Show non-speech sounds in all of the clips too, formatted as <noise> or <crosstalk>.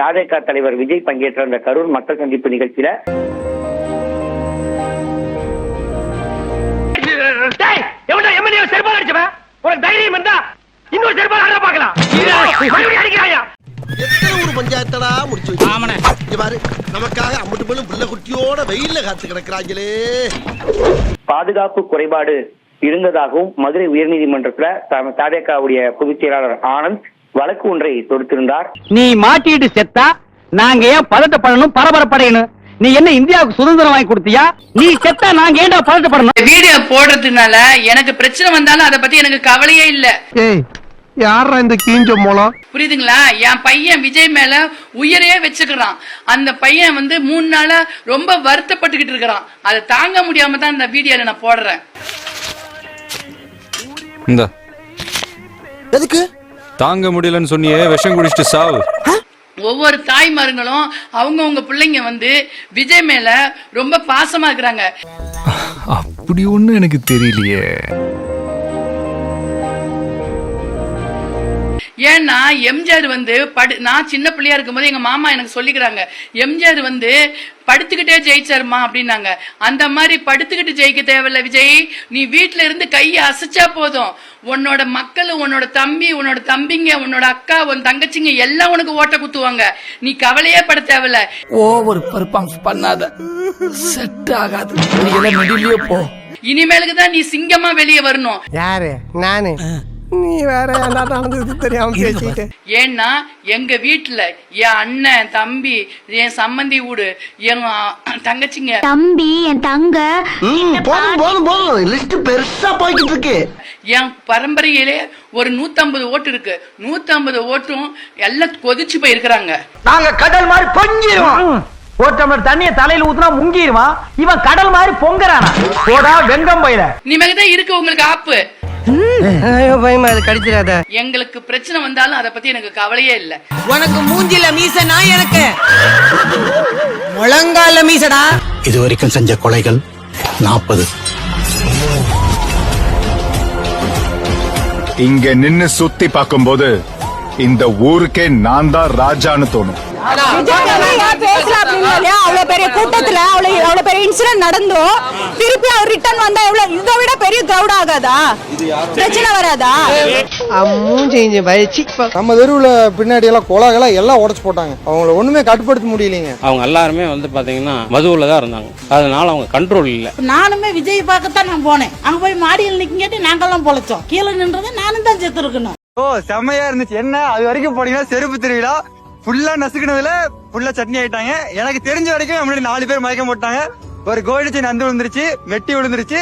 தாவேகா தலைவர் விஜய் பங்கேற்ற அந்த கரூர் மக்கள் சந்திப்பு நிகழ்ச்சியில தைரியம் இருந்தா இன்னொரு செருப்பால் மறுபடியும் அடிக்கிறாயா? எத்தனை ஊர் பஞ்சாயத்தடா முடிச்சு? இங்க பாரு நமக்காக அம்பட்டு போலும் புள்ள குட்டியோட வெயில்ல காத்து கிடக்குறாங்களே. பாதுகாப்பு குறைபாடு இருந்ததாகவும் மதுரை உயர்நீதிமன்றத்துல த- தாவேகாவுடைய பொதுச் செயலாளர் ஆனந்த் வழக்கு ஒன்றை தொடுத்திருந்தார். நீ மாட்டிட்டு செத்தா நாங்க ஏன் பதட்டப்படணும் பரபரப்படையணும்? நீ என்ன இந்தியாவுக்கு சுதந்திரம் வாங்கி கொடுத்தியா? நீ செத்தா நாங்க ஏன்டா பதட்டப்படணும் இந்த வீடியோ போடுறதுனால எனக்கு பிரச்சனை வந்தாலும் அதை பத்தி எனக்கு கவலையே இல்ல. ஏய் யாரா இந்த கீஞ்ச மூலம் புரியுதுங்களா? என் பையன் விஜய் மேல உயிரையே வச்சுக்கிறான். அந்த பையன் வந்து மூணு நாளா ரொம்ப வருத்தப்பட்டுக்கிட்டு இருக்கிறான். அதை தாங்க முடியாம தான் இந்த வீடியோல நான் போடுறேன். எதுக்கு? தாங்க முடியலன்னு சொன்னியே விஷம் குடிச்சிட்டு சாவு. ஒவ்வொரு தாய்மார்களும் அவங்கவங்க பிள்ளைங்க வந்து விஜய் மேல ரொம்ப பாசமா இருக்கிறாங்க. அப்படி ஒண்ணு எனக்கு தெரியலையே. ஏன்னா எம்ஜிஆர் வந்து படு நான் சின்ன பிள்ளையா இருக்கும்போது எங்க மாமா எனக்கு சொல்லிக்கிறாங்க எம்ஜிஆர் வந்து படுத்துக்கிட்டே ஜெயிச்சாருமா அப்படின்னாங்க. அந்த மாதிரி படுத்துக்கிட்டு ஜெயிக்க தேவையில்ல விஜய். நீ வீட்ல இருந்து கையை அசைச்சா போதும். உன்னோட மக்கள் உன்னோட தம்பி உன்னோட தம்பிங்க உன்னோட அக்கா உன் தங்கச்சிங்க எல்லாம் உனக்கு ஓட்ட குத்துவாங்க. நீ கவலையே பட தேவையில்ல. ஓவர் பெர்ஃபார்ம்ஸ் பண்ணாத. செட் ஆகாது. நீ எல்லாம் மிடிலே போ. இனிமேலுக்கு தான் நீ சிங்கமா வெளியே வரணும். யாரு? நானு. நீ வேற என்ன நடந்தது தெரியாம பேசிட்டு ஏன்னா எங்க வீட்டுல என் அண்ணன் தம்பி என் சம்மந்தி வீடு என் தங்கச்சிங்க. தம்பி என் தங்க போதும் போதும் போதும். லிஸ்ட் பெருசா போய்கிட்டு இருக்கு. என் பரம்பரையிலே ஒரு நூத்தம்பது ஓட்டு இருக்கு. நூத்தம்பது ஓட்டும் எல்லாம் கொதிச்சு போய் இருக்கிறாங்க நாங்க கடல் மாதிரி பொங்கிடுவோம் ஒரு டம்ளர் தண்ணிய தலையில ஊத்துனா முங்கிடுவான் இவன் கடல் மாதிரி பொங்குறானா? போடா வெங்கம் பயில. இனிமேல் தான் இருக்கு உங்களுக்கு ஆப்பு. ஐயோ பயமா அது கடிச்சிடாத. எங்களுக்கு பிரச்சனை வந்தாலும் அதை பத்தி எனக்கு கவலையே இல்ல. உனக்கு மூஞ்சில மீசனா எனக்கு. முழங்கால மீசடா. இது வரைக்கும் செஞ்ச கொலைகள் நாற்பது. இங்க நின்னு சுத்தி பார்க்கும்போது இந்த ஊருக்கே நான் தான் ராஜான்னு தோணும். அவ்வளவு பெரிய கூட்டத்துல அவ்வளவு அவ்வளவு பெரிய இன்சிடென்ட் நடந்தும் திருப்பி அவர் ரிட்டர்ன் வந்தா எவ்வளவு இதை விட பெரிய கிரௌட் ஆகாதா? பிரச்சனை வராதா? நம்ம தெருவுல பின்னாடி எல்லாம் குலாகலாம் எல்லாம் உடைச்சு போட்டாங்க. அவங்கள ஒண்ணுமே கட்டுப்படுத்த முடியலைங்க. அவங்க எல்லாருமே வந்து பாத்தீங்கன்னா மதுவுல தான் இருந்தாங்க. அதனால அவங்க கண்ட்ரோல் இல்ல. நானுமே விஜய் பார்க்கத்தான் நான் போனேன். அங்க போய் மாடியில் நிக்கங்காட்டி நாங்கெல்லாம் பொழைச்சோம். கீழே நின்றது நானும் தான் செத்து இருக்கணும் ஓ செம்மையா இருந்துச்சு. என்ன? அது வரைக்கும் போனீங்கன்னா செருப்பு திருவிழா? ஃபுல்லா நசுக்கினதுல ஃபுல்லா சட்னி ஆயிட்டாங்க. எனக்கு தெரிஞ்ச வரைக்கும் முன்னாடி நாலு பேர் மயக்கம் போட்டாங்க. ஒரு செயின் அந்து விழுந்துருச்சு வெட்டி விழுந்துருச்சு.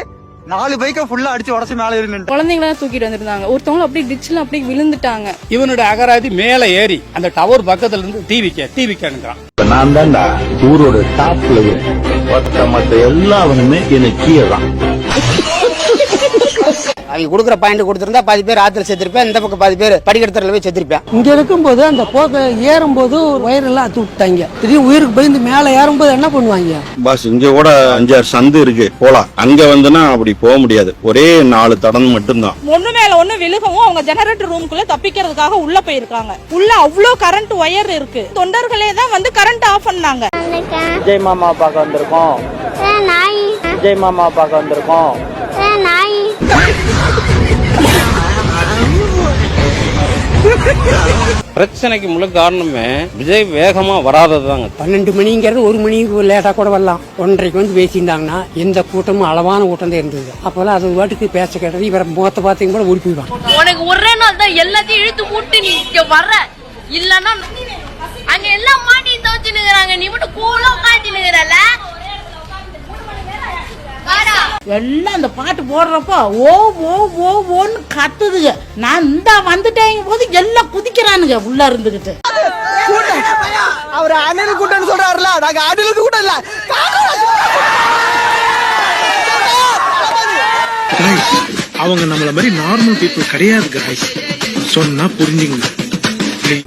நாலு பைக்கை ஃபுல்லா அடிச்சு உடச்சு மேல நின்று குழந்தைங்கள தூக்கிட்டு வந்திருந்தாங்க. ஒருத்தவங்க அப்படியே டிச்சில் அப்படியே விழுந்துட்டாங்க. இவனோட அகராதி மேல ஏறி அந்த டவர் பக்கத்துல இருந்து டிவிக்க டிவிக்கனுங்கிறான் நான் தான்டா ஊரோட டாப்ல மொத்த மத்த எல்லாவனுமே எனக்கு கீழே தான் அவங்க கொடுக்குற பாயிண்ட் கொடுத்திருந்தா பாதி பேர் ஆத்துல செத்துருப்பேன் இந்த பக்கம் பாதி பேர் படிக்கடத்துல போய் செத்துருப்பேன் இங்க இருக்கும்போது அந்த போக்க ஏறும்போது ஒயரெல்லாம் அத்து விட்டாங்க. திடீர்னு உயிருக்கு பயந்து மேல ஏறும்போது என்ன பண்ணுவாங்க? பாஸ் இங்க கூட அஞ்சாறு சந்து இருக்கு. போலாம். அங்க வந்துனா அப்படி போக முடியாது. ஒரே நாலு தடம் மட்டும்தான். ஒண்ணு மேல ஒண்ணு விழுகவும் அவங்க ஜெனரேட்டர் ரூமுக்குள்ள தப்பிக்கிறதுக்காக உள்ள போயிருக்காங்க. உள்ள அவ்வளோ கரண்ட் ஒயர் இருக்கு. தொண்டர்களே தான் வந்து கரண்ட் ஆஃப் பண்ணாங்க. விஜய் மாமா பார்க்க வந்திருக்கோம். நாய். விஜய் மாமா பார்க்க வந்திருக்கோம். நாய். பிரச்சனைக்கு முழு காரணமே விஜய் வேகமா வராததுதாங்க. பன்னெண்டு மணிங்கிறது ஒரு மணிக்கு லேட்டா கூட வரலாம். ஒன்றரைக்கு வந்து பேசியிருந்தாங்கன்னா எந்த கூட்டமும் அளவான கூட்டம் தான் இருந்தது. அப்போல்லாம் அது வாட்டுக்கு பேச கேட்டது. இவரை முகத்தை பார்த்தீங்க கூட ஓடி போயிடுவான் உனக்கு ஒரே நாள் தான் எல்லாத்தையும் இழுத்து மூட்டு நீ இங்க வர்ற. இல்லன்னா அங்க எல்லாம் மாட்டி தவச்சு நிக்கிறாங்க. நீ மட்டும் கூலா காட்டி நிக்கிறல எல்லாம் அந்த பாட்டு போடுறப்போ ஓ ஓ ஓ ஓன்னு கத்துதுங்க. நான் இந்த வந்துட்டேங்க போது எல்லாம் குதிக்கிறானுங்க உள்ள இருந்துகிட்டு. அவர் அண்ணனு கூட்டம்னு சொல்றாருல நாங்க அண்ணனுக்கு கூட்டம் இல்ல. அவங்க நம்மள மாதிரி நார்மல் பீப்புள் கிடையாது guys. சொன்னா புரிஞ்சுங்க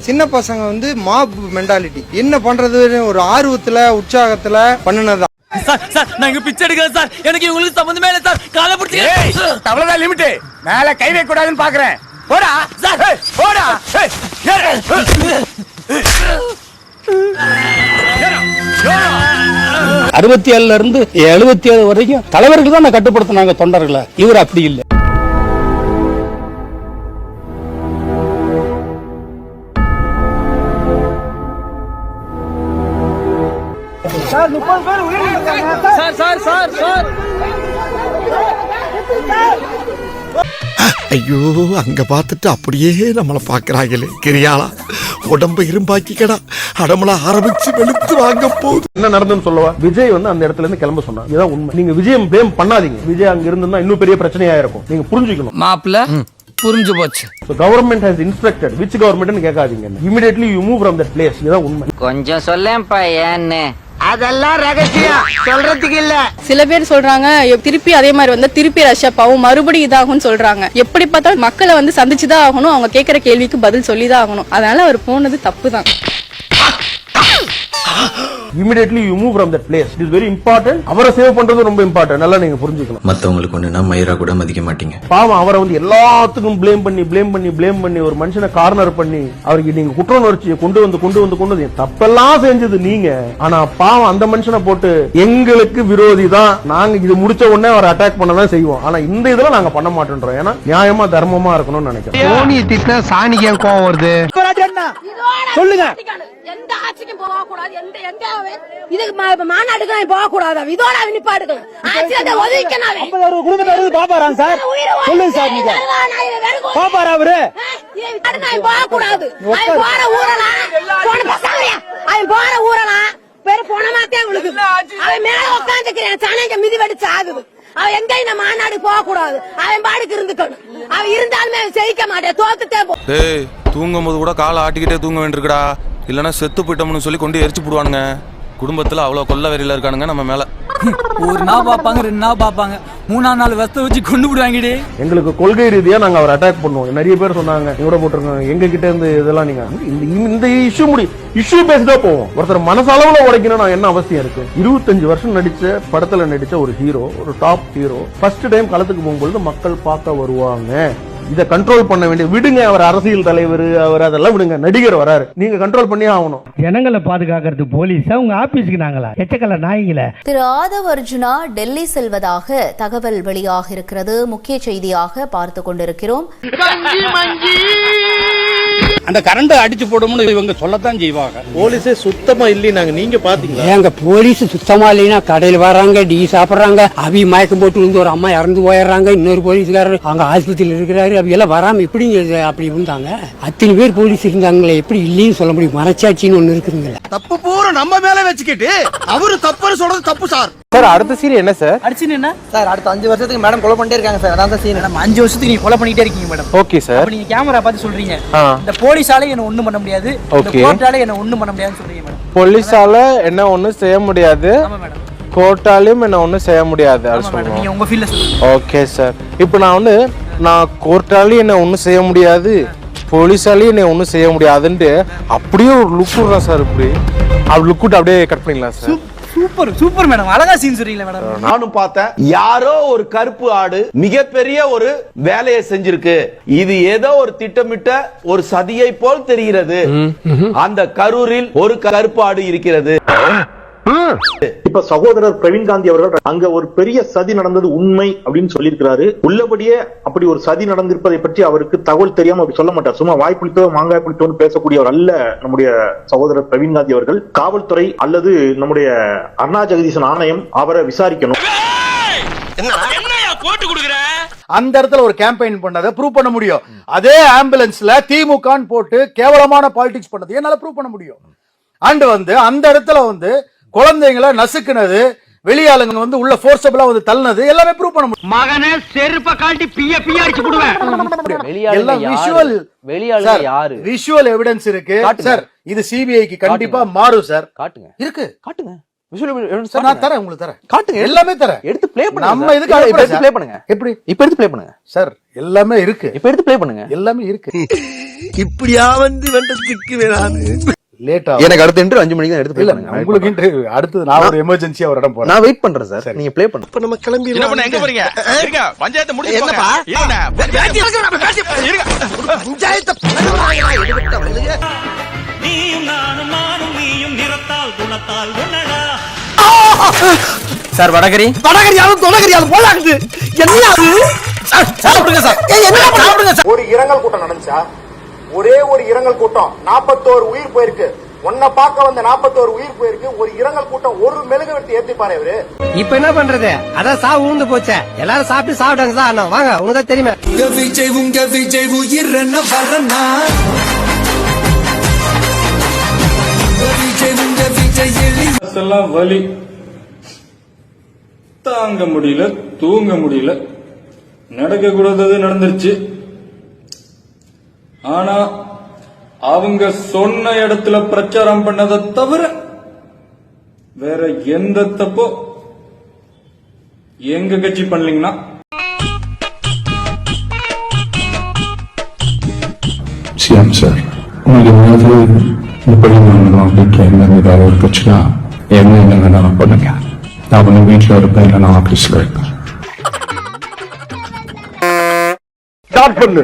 சின்ன பசங்க வந்து மாப் மென்டாலிட்டி என்ன பண்றதுன்னு ஒரு ஆர்வத்துல உற்சாகத்துல பண்ணுனதுதான். சார் சார் நான் இங்க பிச்சை எடுக்கிறேன் சார். எனக்கு இவங்களுக்கு சம்பந்தமே இல்லை சார். காலை பிடிச்சி அவ்வளவுதான் லிமிட் மேல கை வைக்க கூடாதுன்னு பாக்குறேன். போடா. சார். போடா. அறுபத்தி ஏழுல இருந்து எழுபத்தி ஏழு வரைக்கும் தலைவர்கள் தான் கட்டுப்படுத்தினாங்க தொண்டர்களை. இவர் அப்படி இல்லை. ஐயோ அங்க பார்த்துட்டு அப்படியே நம்மள பாக்குறாங்களே கிரியாளா? உடம்ப இரும்பாக்கிக்கடா. அடமள ஆரம்பிச்சு வெளுத்து வாங்க போகுது. என்ன நடந்துன்னு சொல்லவா? விஜய் வந்து அந்த இடத்துல இருந்து கிளம்ப சொன்னார் இதுதான் உண்மை. நீங்க விஜயம் ப்ளேம் பண்ணாதீங்க. விஜய் அங்க இருந்தா இன்னும் பெரிய பிரச்சனையா இருக்கும். நீங்க புரிஞ்சுக்கணும். மாப்பிள்ள புரிஞ்சு போச்சு. So government has instructed. which government னு கேட்காதீங்க. immediately you move from that place. இதுதான் உண்மை. கொஞ்சம் சொல்லேன்ப்பா ஏன்னு. அதெல்லாம் ரகசியம். சொல்றதுக்கு இல்ல. சில பேர் சொல்றாங்க திருப்பி அதே மாதிரி வந்து திருப்பி ரஷ்யா பாவும் மறுபடியும் இதாகும்னு சொல்றாங்க. எப்படி பார்த்தாலும் மக்களை வந்து சந்திச்சுதான் ஆகணும் அவங்க கேட்கிற கேள்விக்கு பதில் சொல்லிதான் ஆகணும். அதனால அவர் போனது தப்பு தான் immediately you move from that place. It is very important. அவரை சேவ் பண்றது ரொம்ப இம்பார்ட்டன்ட் நல்லா நீங்க புரிஞ்சுக்கணும். மத்தவங்களுக்கு ஒண்ணுனா மயிரா கூட மதிக்க மாட்டீங்க. பாவம் அவரை வந்து எல்லாத்துக்கும் ப்ளேம் பண்ணி ப்ளேம் பண்ணி ப்ளேம் பண்ணி ஒரு மனுஷனை கார்னர் பண்ணி அவருக்கு நீங்க குற்ற உணர்ச்சியை கொண்டு வந்து கொண்டு வந்து கொண்டு வந்து தப்பெல்லாம் செஞ்சது நீங்க. ஆனா பாவம் அந்த மனுஷனை போட்டு எங்களுக்கு விரோதி தான். நாங்க இது முடிச்ச உடனே அவரை அட்டாக் பண்ண தான் செய்வோம். ஆனா இந்த இதுல நாங்க பண்ண மாட்டோன்றோம். ஏன்னா நியாயமா தர்மமா இருக்கணும்னு நினைக்கிறேன் சோனியை திட்டினா சாணிக்கு கோவம் வருது? சொல்லுங்க. எந்த ஆட்சிக்கும் போக கூடாது எந்த எந்த இதுக்கு மாநாட்டுக்கு போக கூடாது இதோட நிப்பாடுக்கலாம் ஆட்சியை ஒதுக்கணும் குடும்பத்தை பாப்பாராங்க சார்? சொல்லுங்க சார் நீங்க. பாப்பாரா அவரு? போக கூடாது அவன் போற ஊரெல்லாம் போன பசங்களையா அவன் போற ஊரெல்லாம் பெரு போனமாத்தே விழுகுது அவன் மேல உட்காந்துக்கிறேன் சனைங்க மிதி வெடிச்சு ஆகுது. அவன் எங்கேயும் இந்த மாநாடு போக கூடாது அவன் பாடுக்கு இருந்துக்கணும். அவன் இருந்தாலுமே அவன் ஜெயிக்க மாட்டேன். தோத்துட்டே போ. டேய் தூங்கும் போது கூட காலை ஆட்டிக்கிட்டே தூங்க வேண்டியிருக்குடா. இல்லனா செத்து போயிட்டோம்னு சொல்லி கொண்டு எரிச்சு போடுவானுங்க. குடும்பத்துல அவ்வளவு கொல்ல வெறியில இருக்கானுங்க நம்ம மேல. <laughs> ஒரு நாள் பாப்பாங்க ரெண்டு நாள் பாப்பாங்க மூணாம் நாள் வெஸ்த வச்சு கொண்டு விடுவாங்கடி. எங்களுக்கு கொள்கை ரீதியா நாங்க அவர் அட்டாக் பண்ணுவோம். நிறைய பேர் சொன்னாங்க இங்க கூட போட்டிருக்காங்க எங்க கிட்ட இருந்து இதெல்லாம் நீங்க இந்த- இஷ்யூ முடி இஷ்யூ பேசிட்டா போவோம். ஒருத்தர் மனசளவுல உடைக்கணும் நான் என்ன அவசியம் இருக்கு? இருபத்தஞ்சு வருஷம் நடிச்ச படத்துல நடிச்ச ஒரு ஹீரோ ஒரு டாப் ஹீரோ ஃபர்ஸ்ட் டைம் களத்துக்கு போகும்பொழுது மக்கள் பார்க்க வருவாங்க. இத கண்ட்ரோல் பண்ண வேண்டிய விடுங்க அவர் அரசியல் தலைவர் அவர் அதெல்லாம் விடுங்க. நடிகர் வராரு. நீங்க கண்ட்ரோல் பண்ணியே ஆகணும். ஜனங்களை பாதுகாக்கிறது போலீஸா உங்க ஆபீஸ்க்கு நாங்களா? எச்சக்கல்ல நாய்ங்கள. திரு ஆதவ் அர்ஜுனா டெல்லி செல்வதாக தகவல் வெளியாக இருக்கிறது முக்கிய செய்தியாக பார்த்து கொண்டிருக்கிறோம். அந்த கரண்ட் அடிச்சு போடும்னு இவங்க சொல்லத்தான் செய்வாங்க. போலீஸே சுத்தமா இல்லைனாங்க நீங்க பாத்தீங்களா? ஏங்க போலீஸ் சுத்தமா இல்லைன்னா கடையில் வராங்க டீ சாப்பிடுறாங்க அவி மயக்கம் போட்டு விழுந்து ஒரு அம்மா இறந்து போயிடுறாங்க இன்னொரு போலீஸ்காரர் அங்க ஆஸ்பத்திரியில் இருக்கிறாரு அவி எல்லாம் வராம எப்படி அப்படி இருந்தாங்க? அத்தனை பேர் போலீஸ் இருந்தாங்களே எப்படி இல்லைன்னு சொல்ல முடியும்? மனச்சாட்சின்னு ஒண்ணு இருக்குதுங்களா. தப்பு பூரா நம்ம மேல வச்சுக்கிட்டு அவரு தப்புன்னு சொல்றது தப்பு சார். சார் அடுத்த சீன் என்ன சார்? அடிச்சுன்னு என்ன? சார் அடுத்த அஞ்சு வருஷத்துக்கு மேடம் கொலை பண்ணிட்டே இருக்காங்க சார். அதான் சீன் நம்ம அஞ்சு வருஷத்துக்கு நீங்க கொலை பண்ணிட்டே இருக்கீங்க மேடம். Okay sir. நீங்க கேமரா பார்த்து சொல்றீங்க. இந்த போலீஸால என்ன ஒண்ணும் பண்ண முடியாது. இந்த கோர்ட்டால என்ன ஒண்ணும் பண்ண முடியாதுன்னு சொல்றீங்க மேடம். போலீஸால என்ன ஒண்ணும் செய்ய முடியாது. ஆமா மேடம். கோர்ட்டாலையும் என்ன ஒண்ணும் செய்ய முடியாது. ஆமா மேடம். நீங்க உங்க ஃபீல்ட்ல சொல்லுங்க. Okay sir. இப்போ நான் வந்து நான் கோர்ட்டாலையும் என்ன ஒன்றும் செய்ய முடியாது. போலீஸாலையும் என்ன ஒன்றும் செய்ய முடியாதுன்ட்டு அப்படியே ஒரு லுக் விடுறேன் சார் இப்படி. அப்படி லுக் விட்டு அப்படியே கட் பண்ணிக்கலாம் சார். Super super madam. அழகா சீன் சொல்றீங்களா மேடம். நானும் பார்த்தேன். யாரோ ஒரு கருப்பு ஆடு மிகப்பெரிய ஒரு வேலையை செஞ்சிருக்கு. இது ஏதோ ஒரு திட்டமிட்ட ஒரு சதியை போல் தெரிகிறது. அந்த கரூரில் ஒரு கருப்பு ஆடு இருக்கிறது. இப்ப சகோதரர் பிரவீன் காந்தி அவர்கள் அங்க ஒரு பெரிய சதி நடந்தது உண்மை அப்படின்னு சொல்லியிருக்கிறாரு. உள்ளபடியே அப்படி ஒரு சதி நடந்திருப்பதை பற்றி அவருக்கு தகவல் தெரியாம அப்படி சொல்ல மாட்டார். சும்மா வாய் புளித்தோ மாங்காய் புளித்தோன்னு பேசக்கூடியவர் அல்ல நம்முடைய சகோதரர் பிரவீன் காந்தி அவர்கள். காவல்துறை அல்லது நம்முடைய அண்ணா ஜெகதீசன் ஆணையம் அவரை விசாரிக்கணும். அந்த இடத்துல ஒரு கேம்பெயின் பண்ணதை ப்ரூவ் பண்ண முடியும். அதே ஆம்புலன்ஸ்ல திமுகன்னு போட்டு கேவலமான பாலிடிக்ஸ் பண்ணது என்னால ப்ரூவ் பண்ண முடியும். அண்ட் வந்து அந்த இடத்துல வந்து குழந்தைங்களை நசுக்குனது வெளியாளுங்க வந்து உள்ள ஃபோர்ஸபிளா வந்து தள்ளினது எல்லாமே ப்ரூவ் பண்ண முடியும். மகனே செருப்ப காட்டி பிய பிய அடிச்சு போடுவேன். எல்லாம் விஷுவல் வெளியாளுங்க யாரு? விஷுவல் எவிடன்ஸ் இருக்கு. சார் இது சிபிஐக்கு கண்டிப்பா மாறும் சார். காட்டுங்க. இருக்கு. காட்டுங்க. சார் நான் தரேன் உங்களுக்கு தரேன். காட்டுங்க. எல்லாமே தரேன். எடுத்து ப்ளே பண்ணுங்க நம்ம இதுக்கு எடுத்து ப்ளே பண்ணுங்க. எப்படி? இப்ப எடுத்து ப்ளே பண்ணுங்க. சார் எல்லாமே இருக்கு. இப்ப எடுத்து ப்ளே பண்ணுங்க. எல்லாமே இருக்கு. இப்படியா வந்து வெண்டத்துக்கு வேணாது லேட்டா எனக்கு அடுத்த இன்டர்வியூ அஞ்சு மணிக்கு தான் எடுத்து இல்ல உங்களுக்கு interview. அடுத்தது நான் ஒரு எமர்ஜென்சியா ஒரு இடம் போறேன். நான் வெயிட் பண்றேன் சார். நீங்க ப்ளே பண்ணுங்க. இப்ப நம்ம கிளம்பி எங்க போறீங்க? பஞ்சாயத்து முடிச்சு என்னப்பா? பஞ்சாயத்தை நீயும் நானும் நானும் நீயும் சார் வடகரி. வடகரியாலும் தொடகரியாலும் போலாகுது என்ன அது? சாப்பிடுங்க சார். என்ன சாப்பிடுங்க சார். ஒரு இரங்கல் கூட்டம் நடந்துச்சா? ஒரே ஒரு இரங்கல் கூட்டம். நாற்பத்தோரு உயிர் போயிருக்கு. உன்னை பார்க்க வந்த நாற்பத்தோரு உயிர் போயிருக்கு. ஒரு இரங்கல் கூட்டம் ஒரு மெழுகு வெட்டி ஏத்திப்பாரு இவரு. இப்ப என்ன பண்றது? அதான் சாவு ஊந்து போச்சே. எல்லாரும் சாப்பிட்டு சாப்பிட்டாங்க சார் அண்ணா. வாங்க உனக்கு தான் தெரியுமே. விஜய் உங்க விஜய் உயிர் என்ன வரனா எல்லாம் வலி. தாங்க முடியல தூங்க முடியல. நடக்க கூடாதது நடந்துருச்சு. ஆனா அவங்க சொன்ன இடத்துல பிரச்சாரம் பண்ணதை தவிர வேற எந்த தப்போ எங்க கட்சி பண்ணலீங்கன்னா? சிஎம் சார் உங்களுக்கு இப்படி பண்ணணும் அப்படின்ற எண்ணம் ஏதாவது இருக்குச்சுன்னா என்ன என்ன வேணாலும் பண்ணுங்க. நான் ஒன்று வீட்டில் இருப்பேன் இல்லை நான் ஆஃபீஸில் இருப்பேன் ஸ்டார்ட் பண்ணு.